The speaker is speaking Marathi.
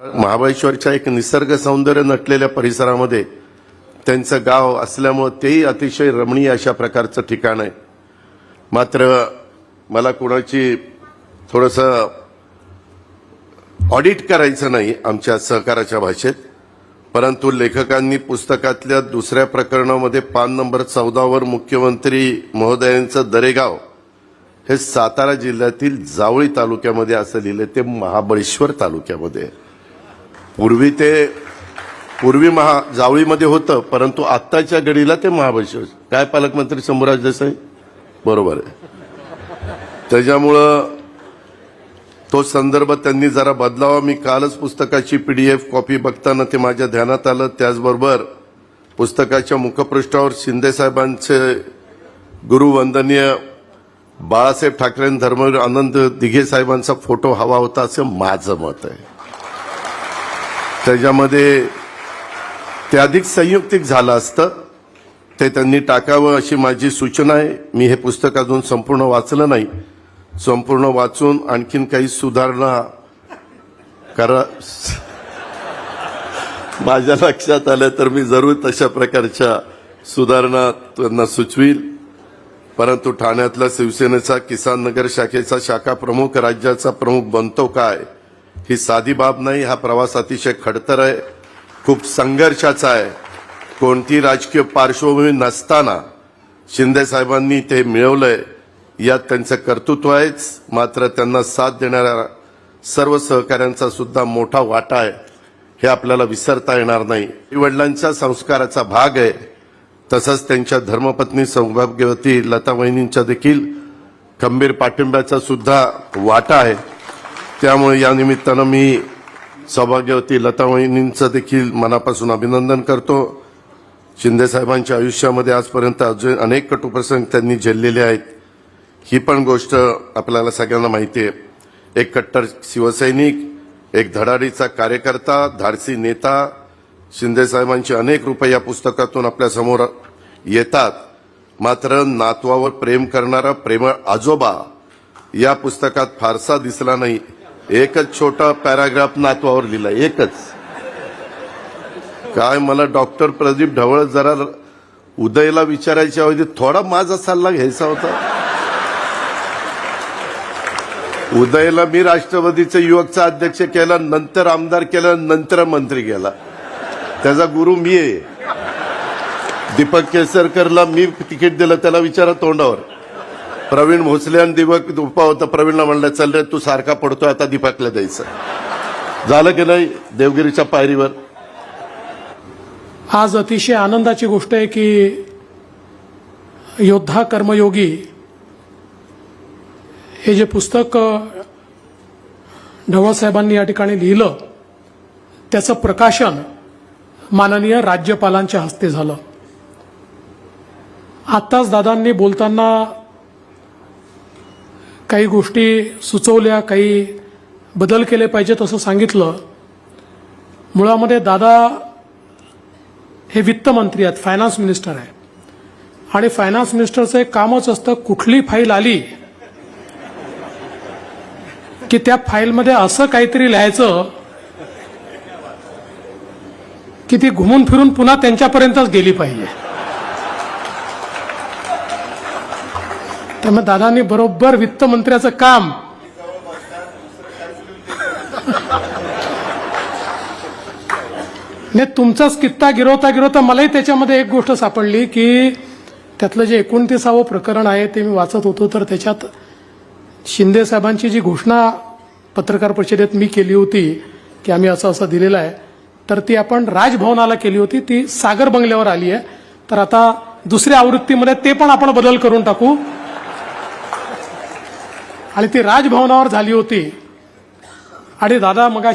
महाबळेश्वरच्या एक निसर्ग सौंदर्य नटलेल्या परिसरामध्ये त्यांचं गाव असल्यामुळं तेही अतिशय रमणीय अशा प्रकारचं ठिकाण आहे मात्र मला कुणाची थोडंसं ऑडिट करायचं नाही आमच्या सहकाराच्या भाषेत परंतु लेखकांनी पुस्तकातल्या दुसऱ्या प्रकरणामध्ये पान नंबर चौदावर मुख्यमंत्री महोदयांचं दरेगाव हे सातारा जिल्ह्यातील जावळी तालुक्यामध्ये असं लिहिलं ते महाबळेश्वर तालुक्यामध्ये आहे. पूर्वी ते पूर्वी महा जावळीमध्ये होतं परंतु आत्ताच्या घडीला ते महाबळेश्वर. काय पालकमंत्री शंभूराज देसाई? बरोबर आहे. त्याच्यामुळं तो संदर्भ त्यांनी जरा बदलावा. मी कालच पुस्तकाची पीडीएफ कॉपी बघताना ते माझ्या ध्यानात आलं. त्याचबरोबर पुस्तकाच्या मुखपृष्ठावर शिंदेसाहेबांचे गुरुवंदनीय बाळासाहेब ठाकरे धर्मवीर आनंद दिघे साहेबांचा फोटो हवा होता असं माझं मत आहे. त्याच्यामध्ये ते अधिक संयुक्तिक झालं असतं. ते त्यांनी टाकावं अशी माझी सूचना आहे. मी हे पुस्तक अजून संपूर्ण वाचलं नाही. संपूर्ण वाचून आणखीन काही सुधारणा करा. माझ्या लक्षात आलं तर मी जरूर तशा प्रकारच्या सुधारणा त्यांना सुचवील. परंतु ठाण्यातला शिवसेनेचा किसान नगर शाखेचा शाखा प्रमुख राज्याचा प्रमुख बनतो काय? ही साधी बाब नाही हा प्रवास अतिशय खडतर आहे खूप संघर्षाचा आहे. कोणती राजकीय पार्श्वभूमी नसताना शिंदे साहेबांनी ते मिळवलंय यात त्यांचं कर्तृत्व आहेच मात्र त्यांना साथ देणाऱ्या सर्व सहकाऱ्यांचा सुद्धा मोठा वाटा आहे हे आपल्याला विसरता येणार नाही. वडिलांच्या संस्काराचा भाग आहे तसंच त्यांच्या धर्मपत्नी सौभाग्यवती लता वहिनींच्या देखील खंबीर पाठिंब्याचा सुद्धा वाटा आहे. त्यामुळे या निमित्तानं मी सौभाग्यवती लतावहिनींचं देखील मनापासून अभिनंदन करतो. शिंदेसाहेबांच्या आयुष्यामध्ये आजपर्यंत अजून अनेक कटुप्रसंग त्यांनी झेललेले आहेत. ही पण गोष्ट आपल्याला सगळ्यांना माहिती आहे. एक कट्टर शिवसैनिक एक धडाडीचा कार्यकर्ता धाडसी नेता शिंदेसाहेबांचे अनेक रुपये या पुस्तकातून आपल्यासमोर येतात. मात्र नातवावर प्रेम करणारा प्रेमळ आजोबा या पुस्तकात फारसा दिसला नाही. एकच छोटा पॅराग्राफ नातवावर लिहिला एकच. काय मला डॉक्टर प्रदीप ढवळ जरा उदयला विचारायच्या ऐवजी थोडा माझा सल्ला घ्यायचा होता. उदयला मी राष्ट्रवादीचे युवकचा अध्यक्ष केला नंतर आमदार केला नंतर मंत्री केला. त्याचा गुरु मी आहे. दीपक केसरकरला मी तिकीट दिलं त्याला विचारा तोंडावर. प्रवीण भोसले आणि दीपक दुप्पा होता प्रवीणला म्हणलं चल रे तू सारखा पडतोय आता दीपकला द्यायचं. झालं की नाही देवगिरीच्या पायरीवर? आज अतिशय आनंदाची गोष्ट आहे की योद्धा कर्मयोगी हे जे पुस्तक ढवळसाहेबांनी या ठिकाणी लिहिलं त्याचं प्रकाशन माननीय राज्यपालांच्या हस्ते झालं. आत्ताच दादांनी बोलताना काही गोष्टी सुचवल्या काही बदल केले पाहिजेत असं सांगितलं. मुळामध्ये दादा हे वित्तमंत्री आहेत फायनान्स मिनिस्टर आहे. आणि फायनान्स मिनिस्टरचं एक कामच असतं कुठली फाईल आली की त्या फाईलमध्ये असं काहीतरी लिहायचं की ती घुमून फिरून पुन्हा त्यांच्यापर्यंतच गेली पाहिजे. त्यामुळे दादांनी बरोबर वित्तमंत्र्याचं काम. नाही तुमचाच कित्ता गिरवता गिरवता मलाही त्याच्यामध्ये एक गोष्ट सापडली की त्यातलं जे एकोणतीसावं प्रकरण आहे ते मी वाचत होतो तर त्याच्यात शिंदे साहेबांची जी घोषणा पत्रकार परिषदेत मी केली होती की आम्ही असं असं दिलेलं आहे तर ती आपण राजभवनाला केली होती ती सागर बंगल्यावर आली आहे. तर आता दुसऱ्या आवृत्तीमध्ये ते पण आपण बदल करून टाकू. आणि ती राजभवनावर झाली होती. आणि दादा मगाशी